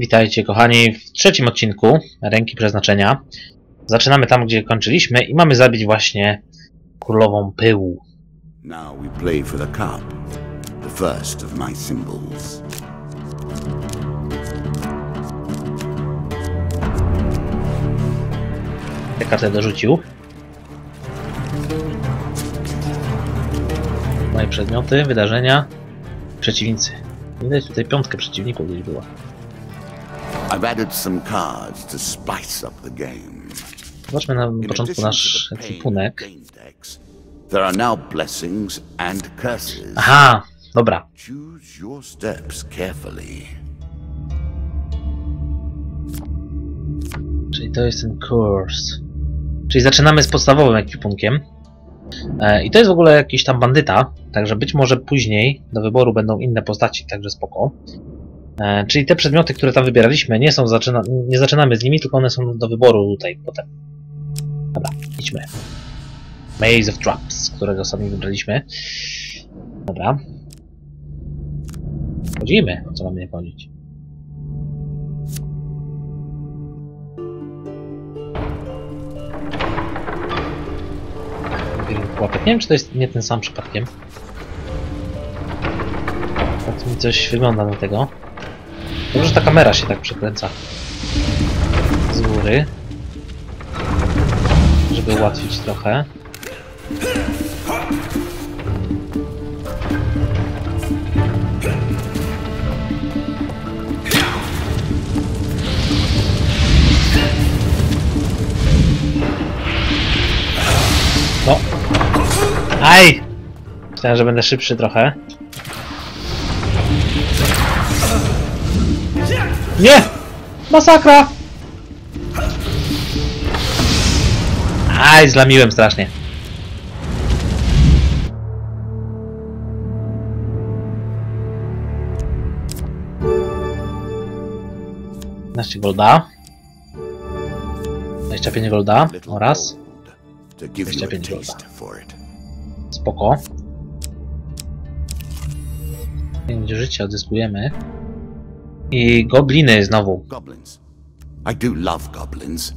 Witajcie kochani w trzecim odcinku Ręki Przeznaczenia. Zaczynamy tam, gdzie kończyliśmy i mamy zabić właśnie Królową Pyłu. Now we play for the cup, the first of my symbols. Tę kartę dorzucił. Moje przedmioty, wydarzenia, przeciwnicy. Widać tutaj piątkę przeciwników gdzieś była. I've added some cards to spice up the game. Zobaczmy na początku nasz ekwipunek. there are now blessings and curses. Aha, dobra. Choose your steps carefully. Czyli to jest ten kurs. Czyli zaczynamy z podstawowym ekwipunkiem. E, I to jest w ogóle jakiś tam bandyta, także być może później do wyboru będą inne postaci, także spoko. E, czyli te przedmioty, które tam wybieraliśmy, nie są zaczyna nie zaczynamy z nimi, tylko one są do wyboru tutaj potem. Dobra, idźmy. Maze of Traps, którego sami wybraliśmy. Dobra. Chodzimy, co mamy nie chodzić. Łapek. Nie wiem, czy to jest nie ten sam przypadkiem. Tak mi coś wygląda na tego. Dobrze, że ta kamera się tak przekręca. Z góry. Żeby ułatwić trochę. No. Aj! Myślałem, że będę szybszy trochę. Nie! Masakra! Aj, zlamiłem strasznie. Golda. 25 golda oraz gold to give you a 25 golda. Spoko. 5 życia odzyskujemy. I gobliny znowu. Goblins. I do love goblins.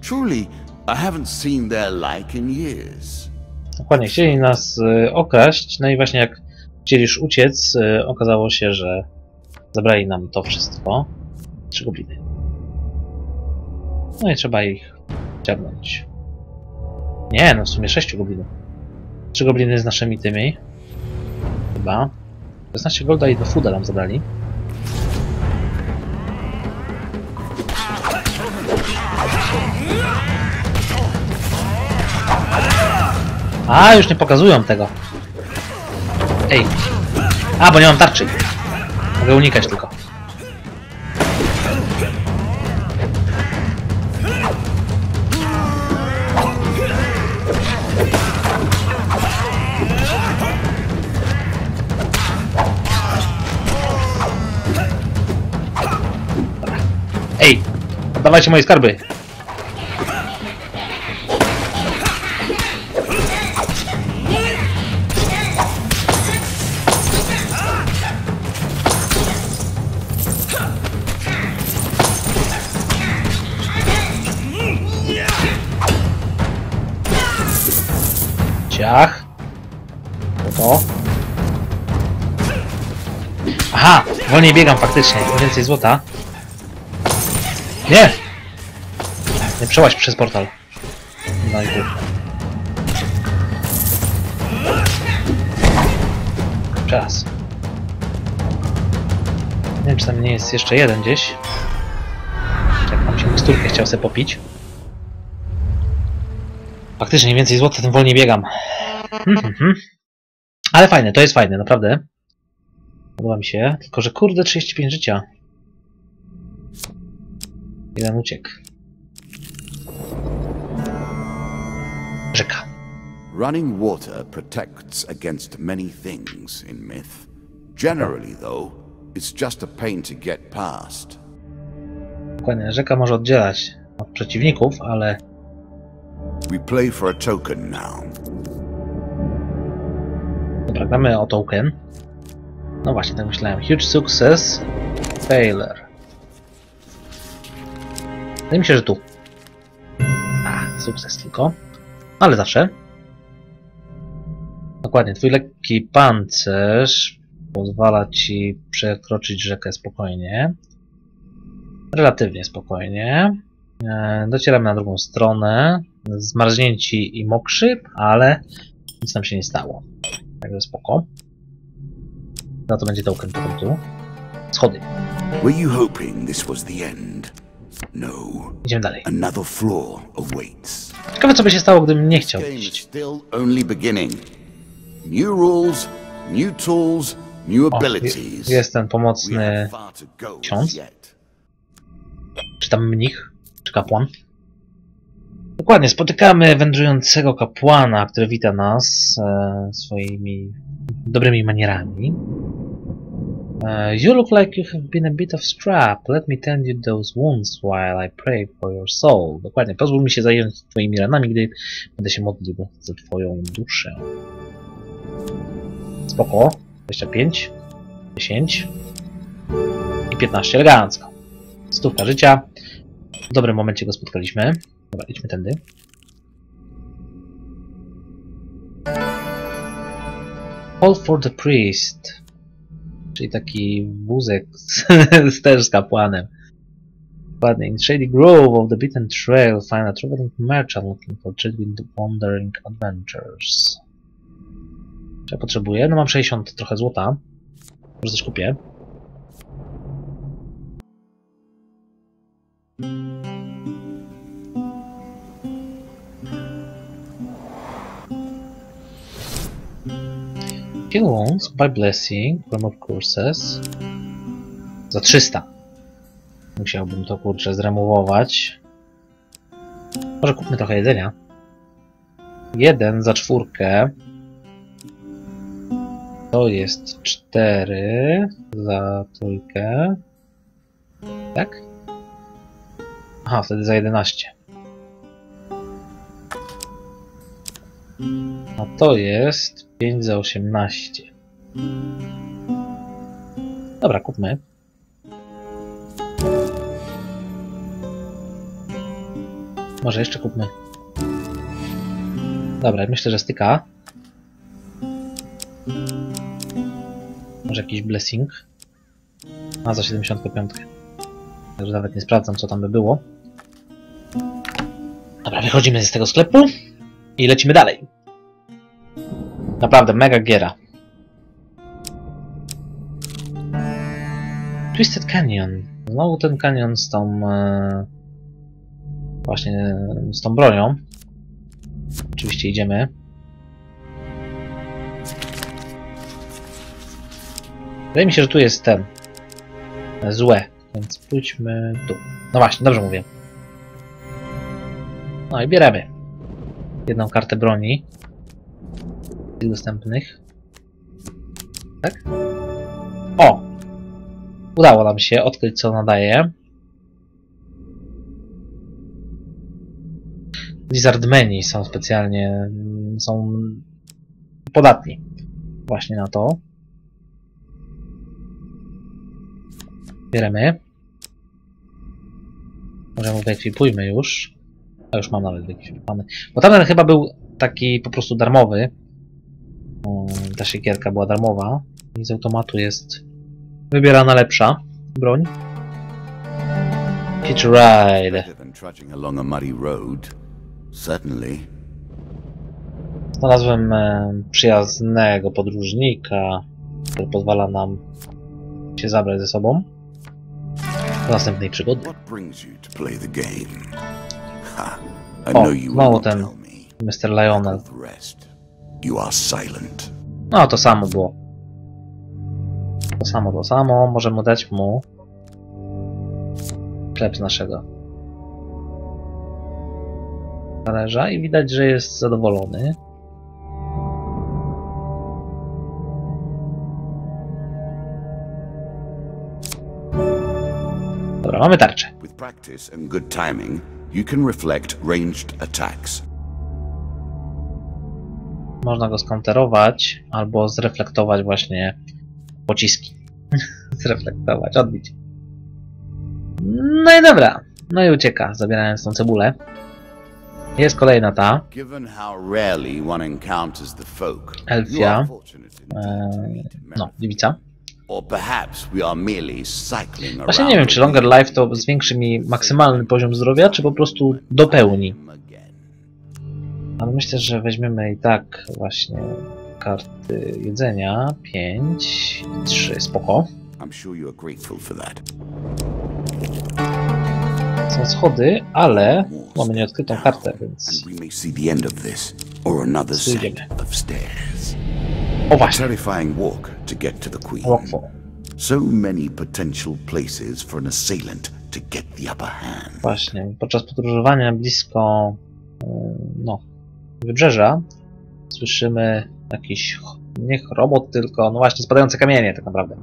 Truly, I haven't seen their like in years. Dokładnie, chcieli nas y, okraść, no i właśnie jak chcieli już uciec, y, okazało się, że zabrali nam to wszystko. Trzy gobliny. No i trzeba ich ciągnąć. Nie, no w sumie sześciu goblinów. Trzy gobliny z naszymi tymi. Chyba. 16 golda i do fooda nam zabrali. A, już nie pokazują tego. Ej. A, bo nie mam tarczy. Mogę unikać tylko. Ej! Oddawajcie moje skarby! Wolniej biegam faktycznie. Więcej złota. Nie! Nie przełaź przez portal. No i. Czas. Nie wiem, czy tam nie jest jeszcze jeden gdzieś. Jak mam się miksturkę chciał sobie popić. Faktycznie, im więcej złota, tym wolniej biegam. Mhm, mhm. Ale fajne, to jest fajne, naprawdę. Mi się. Tylko, że kurde, 35 życia. Jeden uciekł. Rzeka. Running water protects against many things in myth. Generally, though, it's just a pain to get past. Dokładnie, rzeka może oddzielać od przeciwników, ale We play for a token now. dobra, gramy o token. No właśnie, tak myślałem. Huge success, failure. Wydaje mi się, że tu. A, sukces tylko. Ale zawsze. Dokładnie, twój lekki pancerz pozwala ci przekroczyć rzekę spokojnie. Relatywnie spokojnie. E, Docieramy na drugą stronę. Zmarznięci i mokrzy, ale nic nam się nie stało. Także spoko. Za to będzie token potem tu. Schody. Were you hoping this was the end? No. Idziemy dalej. Another floor awaits. Ciekawe co by się stało, gdybym nie chciał iść. still only beginning. New rules, new tools, new O, abilities. je- jest ten pomocny, ksiądz. czy tam mnich, czy kapłan. Dokładnie, spotykamy wędrującego kapłana, który wita nas e, swoimi dobrymi manierami. E, you look like you have been a bit of strap. Let me tend you those wounds while I pray for your soul. Dokładnie, pozwól mi się zająć twoimi ranami, gdy będę się modlił za twoją duszę. Spoko. 25, 10 i 15. Elegancko. Stówka życia. W dobrym momencie go spotkaliśmy. Dobra, idźmy tędy. Call for the priest. Czyli taki wózek z, z też z kapłanem. Dokładnie. In Shady Grove of the Beaten Trail find a traveling merchant looking for trade with wandering adventures. Czy ja potrzebuję? No mam 60 trochę złota. Może coś kupię. Kill wounds by blessing, remove curses. Za 300. Musiałbym to kurczę zremowować. Może kupmy trochę jedzenia. Jeden za czwórkę. To jest cztery za trójkę. Tak? Aha, wtedy za 11. A to jest 5 za 18. Dobra, kupmy. Może jeszcze kupmy. Dobra, myślę, że styka. Może jakiś blessing. A za 75. Także nawet nie sprawdzam, co tam by było. Dobra, wychodzimy z tego sklepu i lecimy dalej. Naprawdę, mega giera. Twisted Canyon. Znowu ten kanion z tą... E, właśnie z tą bronią. Oczywiście idziemy. Wydaje mi się, że tu jest ten. e, Złe. Więc pójdźmy tu. No właśnie, dobrze mówię. No i bierzemy. Jedną kartę broni dostępnych. Tak? O! Udało nam się odkryć, co nadaje. Lizardmeni są specjalnie... są podatni właśnie na to. Bieremy. Może mu wyekwipujmy już. A już mam nawet wyekwipowany. Bo tamten chyba był taki po prostu darmowy. Ta siekierka była darmowa. I z automatu jest wybierana lepsza broń. Hitch Ride. Znalazłem e, przyjaznego podróżnika, który pozwala nam się zabrać ze sobą do następnej przygody. O, znowu ten. Mr. Lionel. You are silent. No, to samo było. To samo, to samo. Możemy dać mu chleb z naszego talerza i widać, że jest zadowolony. Dobra, mamy tarczę. With practice and good timing, you can reflect ranged attacks. Można go skonterować albo zreflektować właśnie pociski. zreflektować, odbić. No i dobra. No i ucieka, zabierając tą cebulę. Jest kolejna ta. Elfia. Eee, no, dziewica. Właśnie nie wiem, czy Longer Life to zwiększy mi maksymalny poziom zdrowia, czy po prostu dopełni. Ale myślę, że weźmiemy i tak właśnie karty jedzenia. 5, 3, spoko. Są schody, ale mamy nieodkrytą kartę, więc... stairs. O właśnie, Terrifying walk to get to the queen. Rockfall. So many potential places for an assailant to get the upper hand. Właśnie, podczas podróżowania blisko yy, no, wybrzeża słyszymy jakiś, ch- nie robot, tylko no właśnie spadające kamienie tak naprawdę.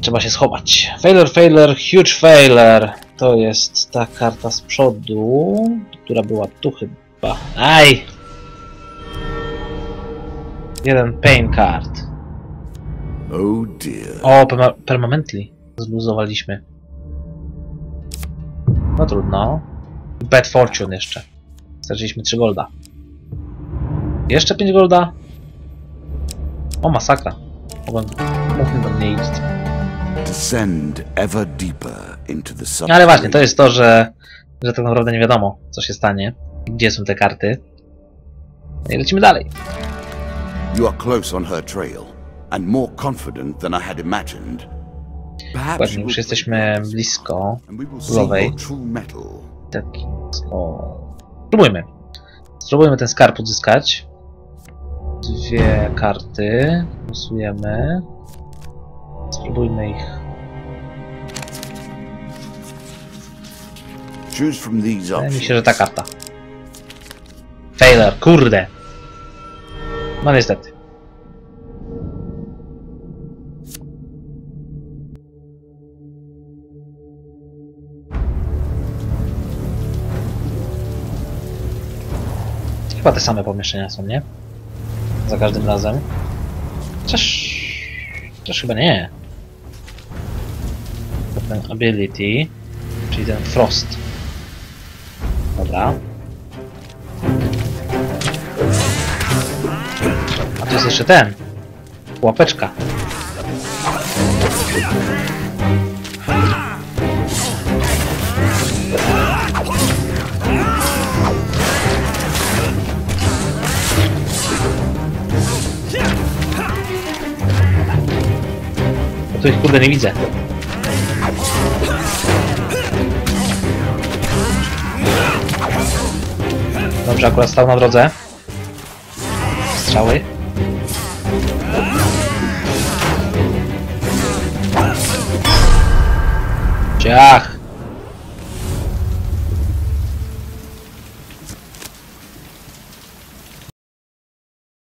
Trzeba się schować. Failure, failure, huge failure. To jest ta karta z przodu, która była tu chyba. Aj! Jeden pain card. Oh dear. O, perma permanently zluzowaliśmy. No trudno. Bad Fortune jeszcze. Straciliśmy 3 golda. Jeszcze 5 golda. O, masakra. Mogłem, mógłbym do mnie iść. No, ale właśnie, to jest to, że, że tak naprawdę nie wiadomo, co się stanie. Gdzie są te karty. No I lecimy dalej. You are close on her trail, and more confident than I had imagined. You już jesteśmy blisko. królowej. Taki. O. Spróbujmy. Spróbujmy ten skarb uzyskać. Dwie karty. Losujemy. Spróbujmy ich. Wydaje mi się, że ta karta. Failure, kurde. No niestety. Chyba te same pomieszczenia są, nie? Za każdym razem. Chociaż... Chociaż chyba nie. To Ten ability, czyli ten frost. Dobra. A tu jest jeszcze ten. Łapeczka. Tu ich kurde nie widzę. Dobrze, akurat stał na drodze. Strzały. Ciach!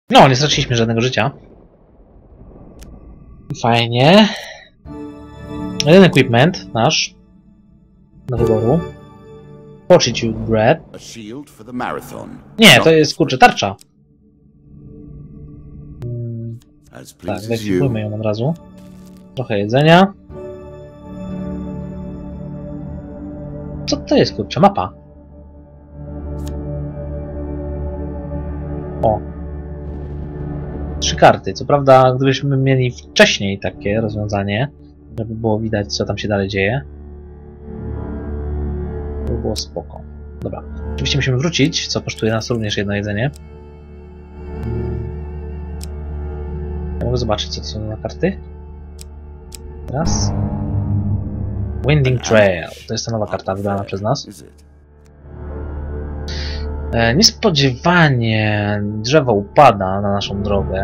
No, nie straciliśmy żadnego życia. Fajnie. Jeden equipment nasz. Do wyboru. Fortitude Bread. Nie, to jest kurczę tarcza. Mm, Tak, you. ją od razu. Trochę jedzenia. Co to jest kurczę? Mapa. Trzy karty. Co prawda, gdybyśmy mieli wcześniej takie rozwiązanie, żeby było widać, co tam się dalej dzieje, to by było spoko. Dobra. Oczywiście musimy wrócić, co kosztuje nas również jedno jedzenie. Ja mogę zobaczyć, co to są na karty. Teraz. Winding Trail. To jest ta nowa karta wybrana przez nas. E, niespodziewanie drzewo upada na naszą drogę.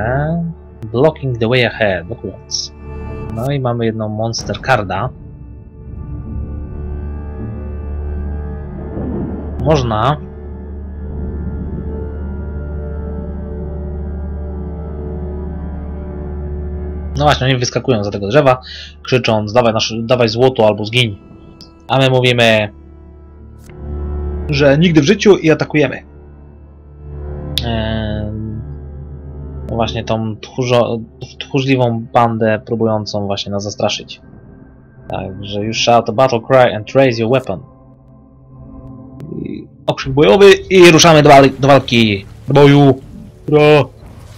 Blocking the way ahead. Blokując. No i mamy jedną monster carda. Można No właśnie, oni wyskakują za tego drzewa, krzycząc dawaj, nasz, dawaj złoto albo zgiń. A my mówimy, że nigdy w życiu i atakujemy. Em, No właśnie tą tchórzo, tchórzliwą bandę próbującą właśnie nas zastraszyć. Także you shout a battle cry and raise your weapon. I okrzyk bojowy i ruszamy do, do walki. Do boju. Hurra!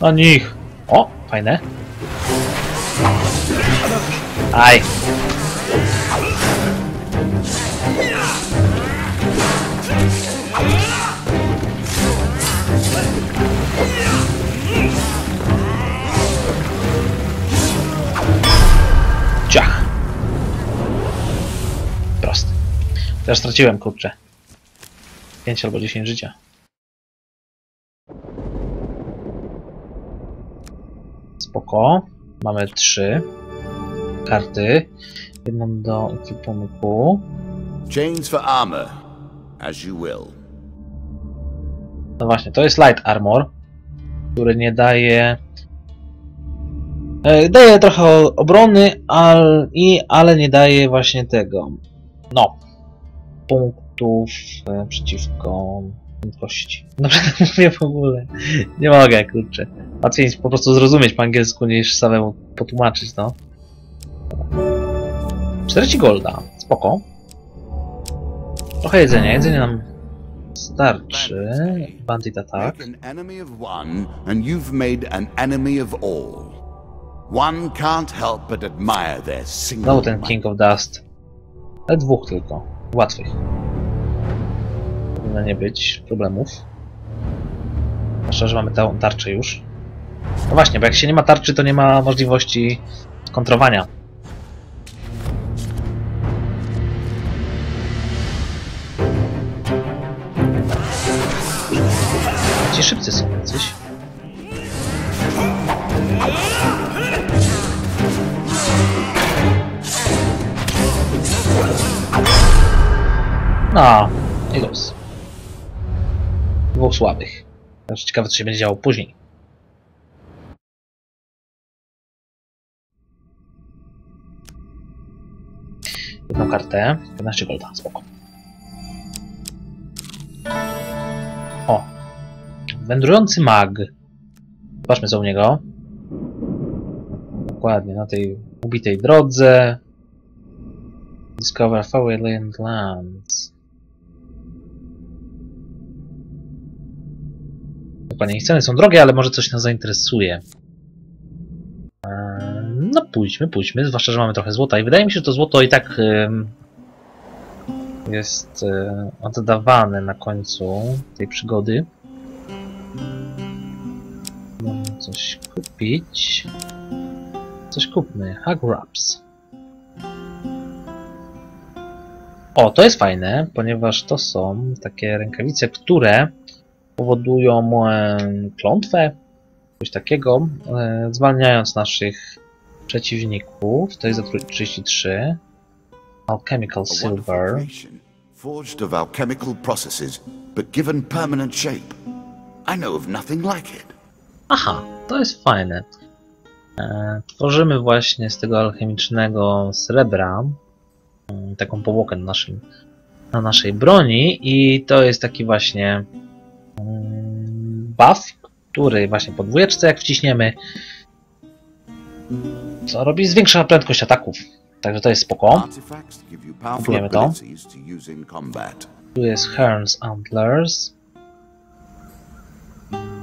Na nich. O, fajne. Aj. Teraz straciłem, kurczę. 5 albo 10 życia. Spoko. Mamy 3 karty. Jedną do ekwipunku. Chains for armor, as you will. No właśnie, to jest Light Armor, który nie daje. e, Daje trochę obrony, ale nie daje właśnie tego. No. Punktów e, przeciwko prędkości. Dobrze to mówię w ogóle. Nie mogę, kurczę. Łatwiej jest po prostu zrozumieć po angielsku niż samemu potłumaczyć, no. 40 golda. Spoko. Trochę jedzenia. Jedzenie nam starczy. Bandit attack. Znowu ten. King of Dust. Ale dwóch tylko. Łatwych. Powinno nie być problemów. Zwłaszcza, że mamy tę tarczę już. No właśnie, bo jak się nie ma tarczy, to nie ma możliwości kontrowania. Ci szybcy są No, i los. Dwóch słabych. Też ciekawe, co się będzie działo później. Jedną kartę, 15 golda, spoko. O! Wędrujący mag. Zobaczmy co u niego. Dokładnie, na tej ubitej drodze. Discover Fairyland Lands. Dokładnie, ich ceny są drogie, ale może coś nas zainteresuje. Eee, No pójdźmy, pójdźmy, zwłaszcza, że mamy trochę złota i wydaje mi się, że to złoto i tak jest e, oddawane na końcu tej przygody. Mamy coś kupić. Coś kupmy. Hug. O, to jest fajne, ponieważ to są takie rękawice, które powodują klątwę, coś takiego, e, zwalniając naszych przeciwników. To jest za 33. Alchemical Silver. forged of alchemical processes, but given permanent shape. I know of nothing like it. Aha, to jest fajne. E, tworzymy właśnie z tego alchemicznego srebra mm, taką powłokę na, naszym, na naszej broni i to jest taki właśnie buff, który właśnie po dwójeczce jak wciśniemy co robi? Zwiększa prędkość ataków. Także to jest spoko. Kupujemy to. Tu jest Hearn's Antlers.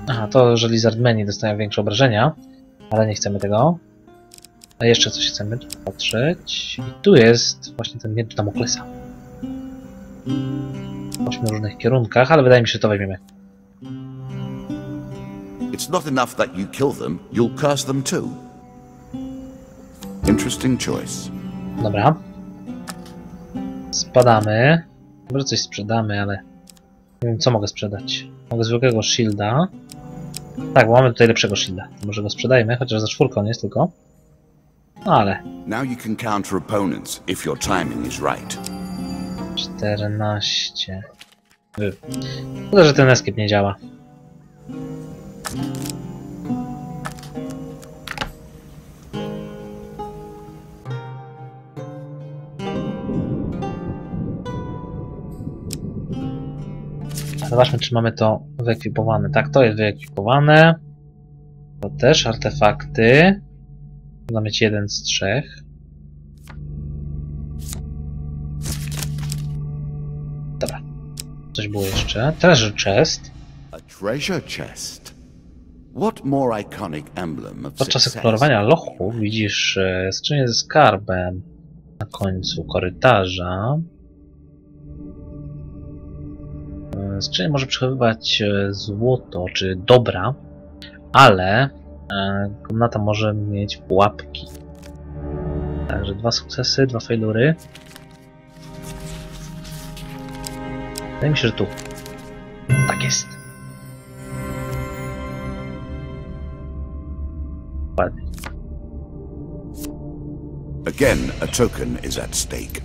Aha, to że Lizardmeni dostają większe obrażenia, ale nie chcemy tego. A jeszcze coś chcemy patrzeć. I tu jest właśnie ten miecz Damoklesa. W ośmiu różnych kierunkach, ale wydaje mi się, że to weźmiemy. It's not enough that you kill them, you'll curse them too. Interesting choice. Dobra. Spadamy. Może coś sprzedamy, ale nie wiem co mogę sprzedać. Mogę zwykłego shielda. Tak, bo mamy tutaj lepszego shielda. Może go sprzedajmy, chociaż za czwórką jest tylko. No ale Now you can counter opponents if your timing is right. 14. Y. Szkoda, że ten escape nie działa. Zobaczmy, czy mamy to wyekwipowane. Tak, to jest wyekwipowane. To też artefakty. Można mieć jeden z trzech. Dobra. Coś było jeszcze. Treasure chest. A treasure chest. Podczas eksplorowania lochu widzisz e, skrzynię ze skarbem na końcu korytarza. E, Skrzynia może przechowywać e, złoto czy dobra, ale komnata może mieć pułapki. Także dwa sukcesy, dwa failury. Wydaje mi się, że tu. Ładnie. Again, a token is at stake.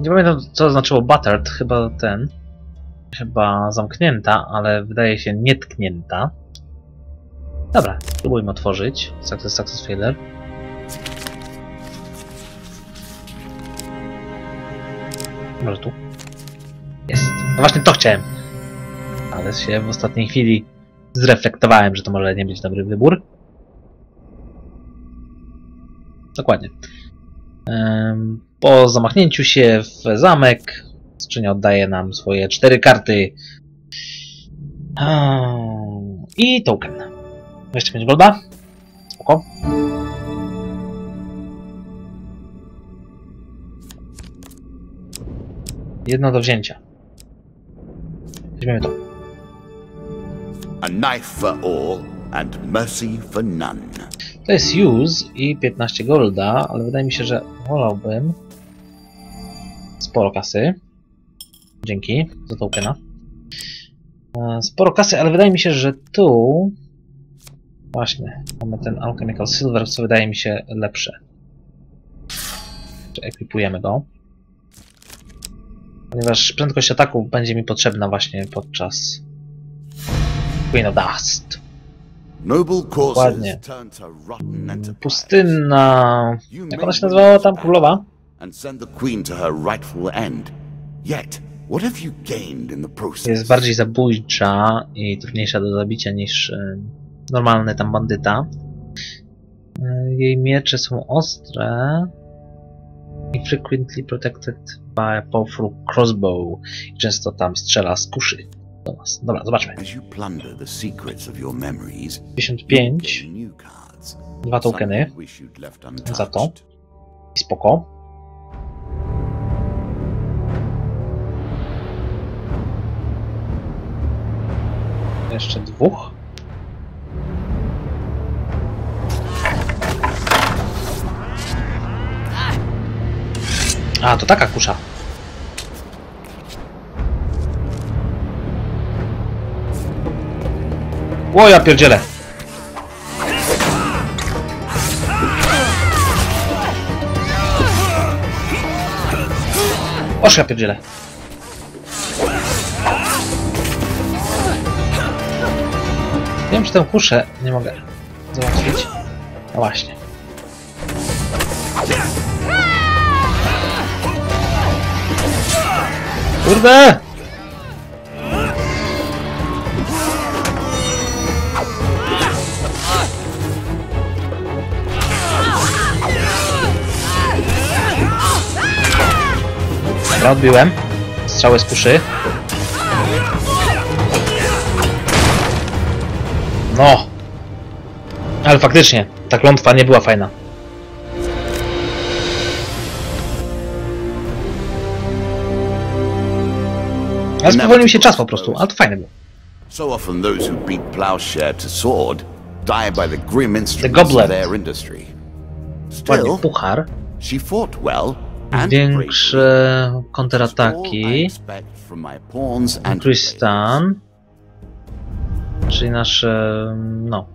Nie pamiętam co znaczyło battered, chyba ten. Chyba zamknięta, ale wydaje się nietknięta. Dobra, spróbujmy otworzyć. Success, success, failure. Może tu? Jest. No właśnie to chciałem. Ale się w ostatniej chwili zreflektowałem, że to może nie być dobry wybór. Dokładnie. Po zamachnięciu się w zamek, skrzynia oddaje nam swoje cztery karty. I token. Jeszcze będzie golda. Spoko. Jedno do wzięcia. Weźmiemy to. A knife for all and mercy for none. To jest use i 15 golda, ale wydaje mi się, że wolałbym sporo kasy. Dzięki za tokena. E, Sporo kasy, ale wydaje mi się, że tu właśnie mamy ten Alchemical Silver, co wydaje mi się lepsze. Czy Ekwipujemy go. Ponieważ prędkość ataku będzie mi potrzebna właśnie podczas Queen of Dust. Ładnie. Pustynna... Jak ona się nazywała tam? Królowa? Jest bardziej zabójcza i trudniejsza do zabicia niż e, normalny tam bandyta. E, Jej miecze są ostre i frequently protected by a powerful crossbow. I często tam strzela z kuszy do nas. Dobra, zobaczmy. As you plunder the secrets of your memories, 55 gain new cards. Dwa tokeny. Za to. i spoko. Jeszcze dwóch. A, to taka kusza. O, ja pierdzielę. Oż ja pierdzielę. Wiem, czy tę kuszę nie mogę załatwić. No właśnie. Kurde! Dobra, odbiłem. Strzały z kuszy. No! Ale faktycznie, ta klątwa nie była fajna. Ale spowolnił się czas po prostu, ale to fajne było. So often those who beat plowshare to sword die by the grim instruments of their industry. Still, puchar. she fought well and Większe kontrataki. Tristan. Czyli nasze, no,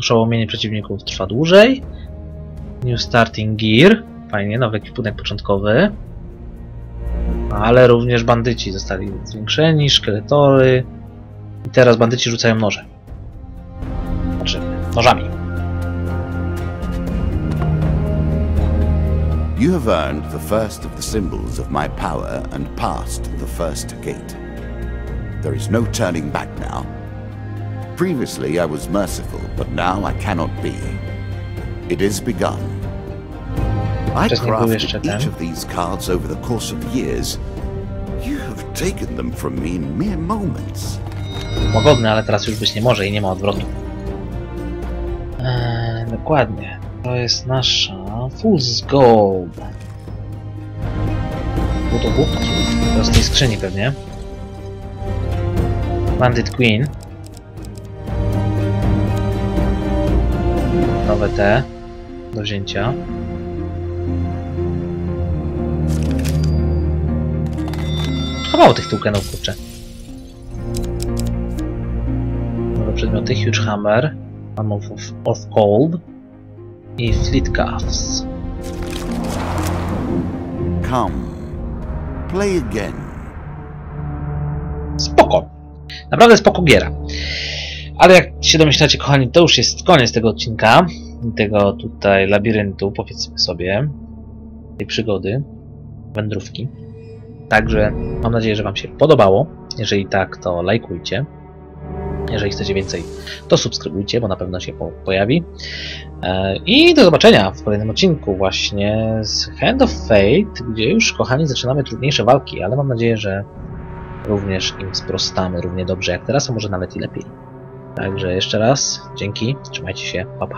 oszołomienie przeciwników trwa dłużej. New Starting Gear. Fajnie, nowy ekwipunek początkowy. Ale również bandyci zostali zwiększeni, szkieletory. I teraz bandyci rzucają noże. Znaczy, nożami. You have earned the first of the symbols of my power and passed the first gate. There is no turning back now. Previously I was merciful, but now I cannot be. It is begun. I crafted each of these cards over the course of years. You have taken them from me in mere moments. Łagodny, ale teraz już być nie może i nie ma odwrotu. Eee, dokładnie. To jest nasza Fool's Gold. Budowówki. To z tej skrzyni pewnie. Bandit Queen. Nowe te. Do wzięcia. Trochę mało tych tokenów, kurczę. Nowe przedmioty. Huge Hammer. Arm of, of Cold. I Fleet Cuffs. Come, play again. Spoko. Naprawdę spoko giera. Ale jak się domyślacie, kochani, to już jest koniec tego odcinka. Tego tutaj labiryntu, powiedzmy sobie. Tej przygody. Wędrówki. Także mam nadzieję, że Wam się podobało. Jeżeli tak, to lajkujcie. Jeżeli chcecie więcej, to subskrybujcie, bo na pewno się po pojawi. E, I do zobaczenia w kolejnym odcinku właśnie z Hand of Fate, gdzie już, kochani, zaczynamy trudniejsze walki, ale mam nadzieję, że również im sprostamy równie dobrze jak teraz, a może nawet i lepiej. Także jeszcze raz dzięki, trzymajcie się, pa pa.